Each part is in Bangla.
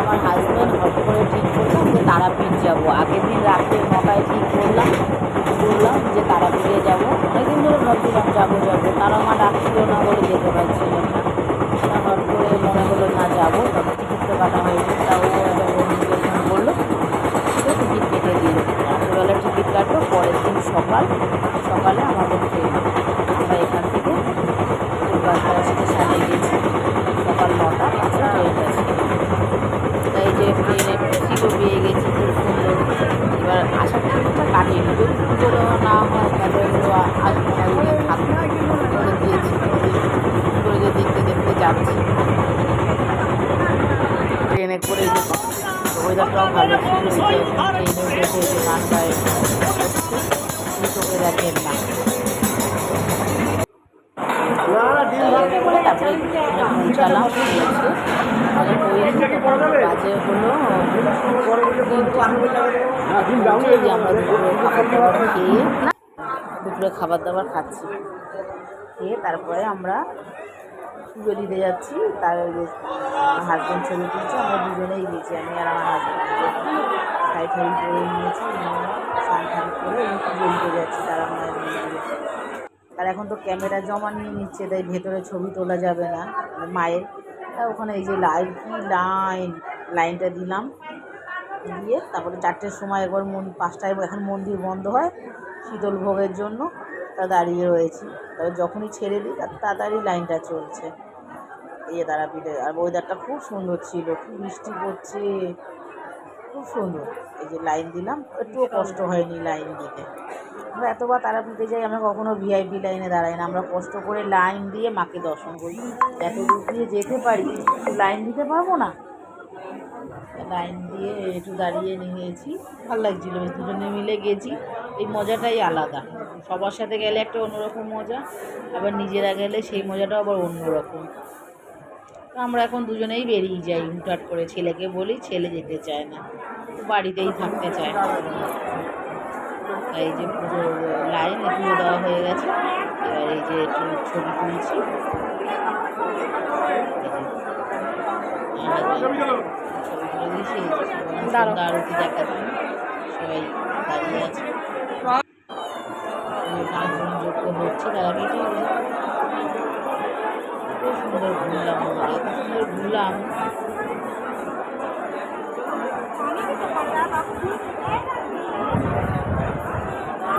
আমার হাজব্যান্ড হট করে ঠিক করলাম যে তারাপীঠ যাব। আগের দিন রাত্রে নটায় ঠিক করলাম, বললাম যে তারাপীঠে যাব। অনেকদিন ধরে ভাবছিলাম যাব যাব। তারা আমার ডাকছিল না বলে যেতে পারছিলাম না। হট করে মনে হলো না যাব, তবে টিকিটটা কাটা হয়েছে তাও একটা বন্ধুকে ফোন করল সে টিকিট কেটে দিল রাত্রেবেলা টিকিট কাটলো পরের দিন সকাল সকালে আমাদের ট্রেন আমরা এখান থেকে কলকাতা স্টেশনে গেছি সকাল নটা পাঁচটা ট্রেন আছে তাই যে ট্রেনে সিটও পেয়ে গেছি খুব সুন্দর এবার আসার টিকিটটা তারপরে হলো আমরা খেয়ে দুপুরে খাবার দাবার খাচ্ছি, খেয়ে তারপরে আমরা পুজো দিতে যাচ্ছি। তার হাজব্যান্ড ছবি তুলছে, আমরা দুজনেই গেছি। আমি আর আমার হাজব্যান্ড শাড়ি নিয়েছি, নিয়ে স্নান করে পুজো দিতে যাচ্ছি, তারা মন্দিরে আর এখন তো ক্যামেরা জমা নিয়ে নিচ্ছে, তাই ভেতরে ছবি তোলা যাবে না মায়ের। তা ওখানে এই যে লাইন, কি লাইন? লাইনটা দিলাম, দিয়ে তারপরে চারটের সময় একবার মন, পাঁচটায় এখন মন্দির বন্ধ হয় শীতল ভোগের জন্য, তা দাঁড়িয়ে রয়েছি। তবে যখনই ছেড়ে দিই তার তাড়াতাড়ি লাইনটা চলছে। এই তারাপীঠে, আর ওয়েদারটা খুব সুন্দর ছিল, খুব বৃষ্টি পড়ছে, খুব সুন্দর। এই যে লাইন দিলাম, একটুও কষ্ট হয়নি লাইন দিতে। এতবার তারাপীঠে যাই, আমরা কখনো ভিআইপি লাইনে দাঁড়াই না। আমরা কষ্ট করে লাইন দিয়ে মাকে দর্শন করি। এত দূর দিয়ে যেতে পারি লাইন দিতে পারব না? লাইন দিয়ে একটু দাঁড়িয়ে নিয়েছি। ভালো লাগছিল দুজনে মিলে গেছি। এই মজাটাই আলাদা। সবার সাথে গেলে একটা অন্যরকম মজা, আবার নিজেরা গেলে সেই মজাটাও আবার অন্যরকম। তো আমরা এখন দুজনেই বেরিয়ে যাই, হুটহাট করে ছেলেকে বলি, ছেলে যেতে চায় না। বাড়িতেই থাকতে চায় এই যে পুরো লাইন পুজো দেওয়া হয়ে গেছে। এবার এই যে একটু ছবি তুলছি। ছবি তুলে দিয়েছি আরতি দেখাচ্ছি। সবাই দাঁড়িয়ে আছে। এই যোগ্য হচ্ছে তারা খুব সুন্দর ঘুরলাম আমরা। এত সুন্দর ঘুরলাম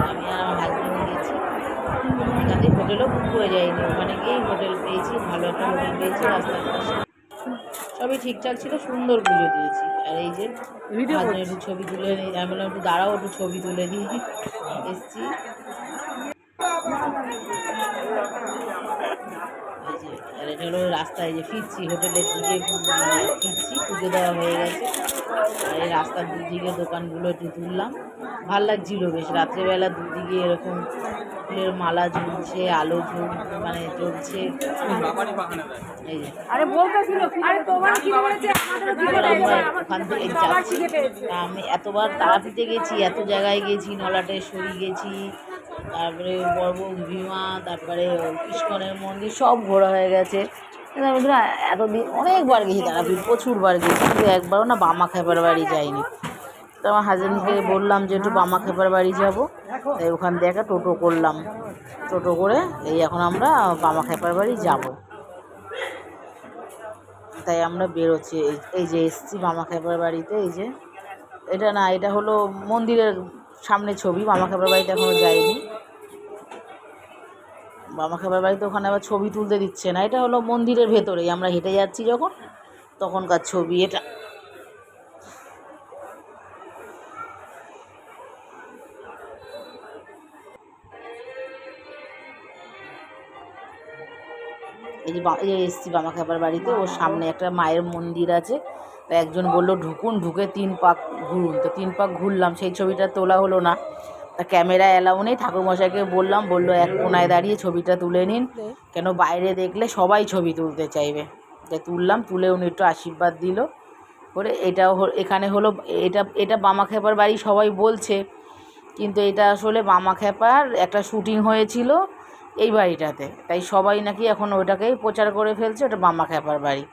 আমি আর আমার হাজব্যান্ড গেছি থেকে হোটেলও বুক করে যাইনি ওখানে গিয়েই হোটেল পেয়েছি ভালো একটা হোটেল পেয়েছি রাস্তার পাশে। সবই ঠিকঠাক ছিল সুন্দর পুজো দিয়েছি। আর এই যে একটু ছবি তুলে নিই আমি বললাম একটু দাঁড়াও একটু ছবি তুলে দিই। এসছি। আর এটা হলো রাস্তায় যে ফিরছি হোটেলের দিকে মানে ফিরছি পুজো দেওয়া হয়ে গেছে। আর এই রাস্তার দুদিকে দোকানগুলো একটু তুললাম। ভালো লাগছিল বেশ রাত্রেবেলা দুদিকে এরকম ফুলের মালা ঝুলছে আলো ঝুল মানে জ্বলছে। আমি এতবার তারাপীঠে গেছি এত জায়গায় গেছি নলাটেশ্বরী গেছি তারপরে বর্বক ভীমা তারপরে কৃষ্ণনের মন্দির সব ঘোরা হয়ে গেছে। আমি ধরো এতদিন অনেকবার গেছি তারাপীঠ প্রচুরবার গেছি কিন্তু একবারও না বামা খেপার বাড়ি যাইনি। তো আমার হাজবেন্ডকে বললাম যে একটু বামা খেপার বাড়ি যাব। তাই ওখান থেকে একটা টোটো করলাম। টোটো করে এই এখন আমরা বামা খেপার বাড়ি যাব। তাই আমরা বেরোচ্ছি। এই- এই যে এসছি মামা খেপার বাড়িতে, এই যে। এটা না, এটা হলো মন্দিরের সামনে ছবি মামা খেপার বাড়িতে এখনও যাইনি। মামা খেপার বাড়িতে ওখানে আবার ছবি তুলতে দিচ্ছে না। এটা হলো মন্দিরের ভেতরেই। আমরা হেঁটে যাচ্ছি যখন, তখনকার ছবি। এটা এই যে এই এসছি বামা খেপার বাড়িতে, ওর সামনে একটা মায়ের মন্দির আছে। তা একজন বলল, ঢুকুন, ঢুকে তিন পাক ঘুরুন। তো তিন পাক ঘুরলাম, সেই ছবিটা তোলা হলো না। তা ক্যামেরা অ্যালাউ নেই, ঠাকুরমশাইকে বললাম, বলল, এক কোনায় দাঁড়িয়ে ছবিটা তুলে নিন। কেন বাইরে দেখলে সবাই ছবি তুলতে চাইবে? তাই তুললাম, তুলে উনি একটু আশীর্বাদ দিল। করে এটা এখানে হলো, এটা এটা বামা খেপার বাড়ি সবাই বলছে। কিন্তু এটা আসলে বামা খেপার একটা শুটিং হয়েছিল। এই বাড়িটাতে। তাই সবাই নাকি এখন ওটাকেই প্রচার করে ফেলছে ওটা বামা খেপার বাড়ি।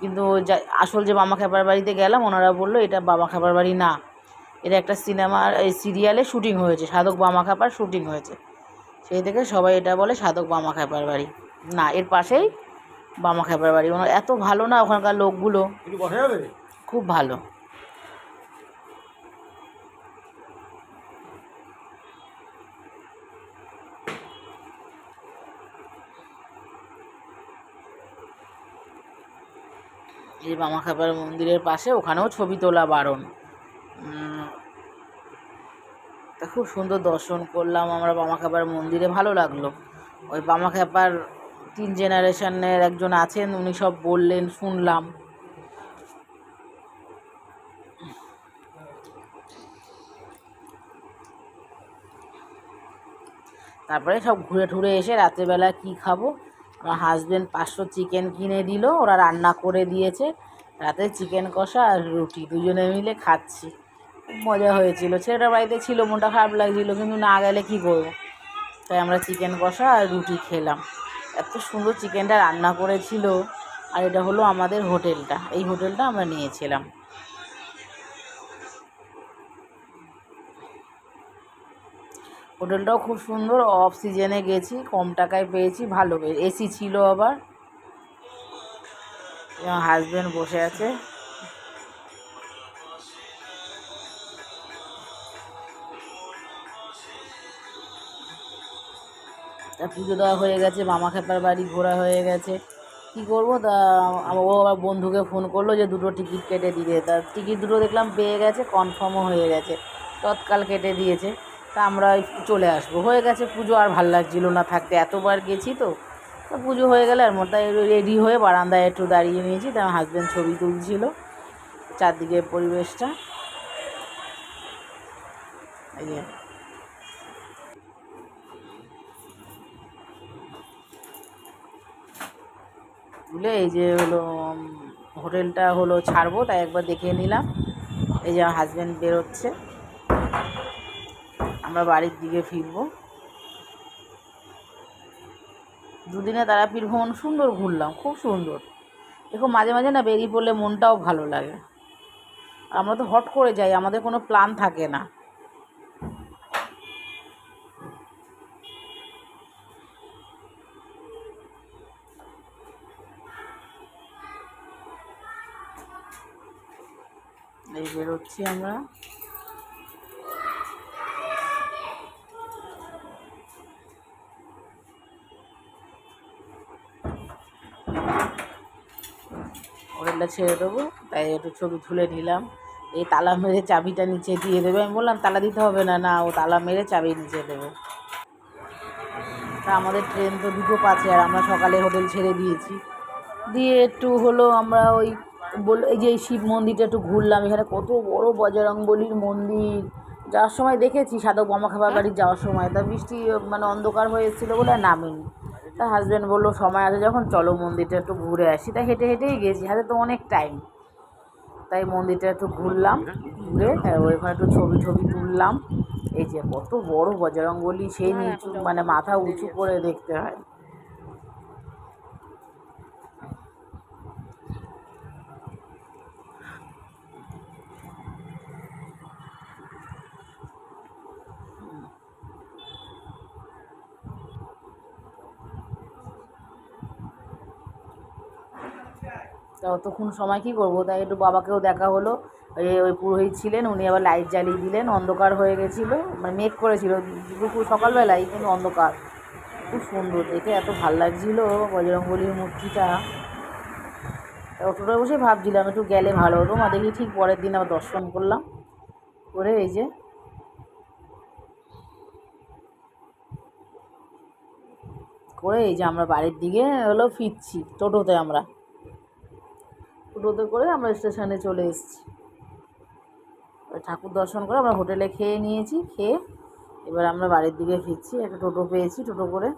কিন্তু যা- আসল যে মামা খাবার বাড়িতে গেলাম ওনারা বলল এটা বাবা খাবার বাড়ি না। এটা একটা সিনেমার এই সিরিয়ালে শুটিং হয়েছে সাধক বামা খাবার শুটিং হয়েছে। সেই থেকে সবাই এটা বলে সাধক বামা খাবার বাড়ি। না এর পাশেই বামা খাবার বাড়ি। ওনার এত ভালো না ওখানকার লোকগুলো। খুব ভালো। এই বামা মন্দিরের পাশে ওখানেও ছবি তোলা বারণ। তা খুব সুন্দর দর্শন করলাম আমরা বামা খাবার মন্দিরে, ভালো লাগল। ওই বামা খাবার তিন জেনারেশনের একজন আছেন, উনি সব বললেন, শুনলাম। তারপরে সব ঘুরে টুরে এসে রাত্রেবেলা কি খাব? আমার হাজবেন্ড পাঁচশো চিকেন কিনে দিল, ওরা রান্না করে দিয়েছে। রাতে চিকেন কষা আর রুটি, দুজনে মিলে খাচ্ছি। খুব মজা হয়েছিল। ছেলেটা বাড়িতে ছিল, মনটা খারাপ লাগছিল, কিন্তু না গেলে কী করব? তাই আমরা চিকেন কষা আর রুটি খেলাম। এত সুন্দর চিকেনটা রান্না করেছিল। আর এটা হলো আমাদের হোটেলটা এই হোটেলটা আমরা নিয়েছিলাম। হোটেলটাও খুব সুন্দর অফ সিজনে গেছি, কম টাকায় পেয়েছি, ভালো এসি ছিল আবার। আমার হাজবেন্ড বসে আছে। তা পুজো দেওয়া হয়ে গেছে, মামা খেপার বাড়ি ঘোরা হয়ে গেছে। কী করব? তা ও আবার বন্ধুকে ফোন করল যে দুটো টিকিট কেটে দিতে। তা টিকিট দুটো দেখলাম পেয়ে গেছে কনফার্মও হয়ে গেছে, তৎকাল কেটে দিয়েছে। তা আমরা চলে আসব। হয়ে গেছে পুজো, আর ভালো লাগছিল না থাকতে। এতবার গেছি তো, তা পুজো হয়ে গেলে আর মোটাই রেডি হয়ে বারান্দায় একটু দাঁড়িয়ে নিয়েছি। তার হাজব্যান্ড ছবি তুলছিল, চারদিকের পরিবেশটা। তুলে এই যে হলো হোটেলটা হলো ছাড়বো, তাই একবার দেখে নিলাম। এই যে হাজব্যান্ড বেরোচ্ছে। বাড়ির দিকে ফিরবো। দুদিনে তারাপীঠ ভ্রমণ সুন্দর ঘুরলাম, খুব সুন্দর। দেখো মাঝে মাঝে না বেরিয়ে পড়লে মনটাও ভালো লাগে। আমরা তো হট করে যাই, আমাদের কোনো প্ল্যান থাকে না। এই বেরোচ্ছি আমরা। হোটেলটা ছেড়ে দেবো, তাই একটু ছবি তুলে নিলাম। এই তালা মেরে চাবিটা নিচে দিয়ে দেবে। আমি বললাম, তালা দিতে হবে না না, ও তালা মেরে চাবি নিচে দেবে। তা আমাদের ট্রেন তো দুটো পাচ্ছে আর আমরা সকালে হোটেল ছেড়ে দিয়েছি। দিয়ে একটু হলো আমরা ওই বল, এই যে শিব মন্দিরটা একটু ঘুরলাম, এখানে কত বড় বজরংবলির মন্দির। যাওয়ার সময় দেখেছি, সাধক বামা বাড়ি যাওয়ার সময়। তা বৃষ্টি মানে অন্ধকার হয়ে এসেছিল বলে আর নামিনি। তা হাজব্যান্ড বলল সময় আছে যখন চলো মন্দিরটা একটু ঘুরে আসি। তাই হেঁটে হেঁটেই গেছি হাতে তো অনেক টাইম তাই মন্দিরটা একটু ঘুরলাম ঘুরে ওইখানে একটু ছবি ছবি তুললাম। এই যে কত বড় বজরঙ্গলি সেই নিচু মানে মাথা উঁচু করে দেখতে হয়। তা অতক্ষণ সময় কী করব? তাই একটু বাবাকেও দেখা হলো। ওই পুরোহিত ছিলেন, উনি আবার লাইট জ্বালিয়ে দিলেন। অন্ধকার হয়ে গেছিল মানে মেঘ করেছিল। দুপুর সকালবেলায়, কিন্তু অন্ধকার। খুব সুন্দর দেখে, এত ভালো লাগছিল বজরংবলির মূর্তিটা। তা অটোটায় বসে ভাবছিলাম, একটু গেলে ভালো হতো। মা দেখি ঠিক পরের দিন আবার দর্শন করলাম। করে এই যে, করে এই যে আমরা বাড়ির দিকে হলো ফিরছি, টোটোতে আমরা। টোটোতে করে আমরা স্টেশনে চলে এসেছি। ঠাকুর দর্শন করে আমরা হোটেলে খেয়ে নিয়েছি, খেয়ে এবার আমরা বাড়ির দিকে ফিরছি। একটা টোটো পেয়েছি টোটো করে।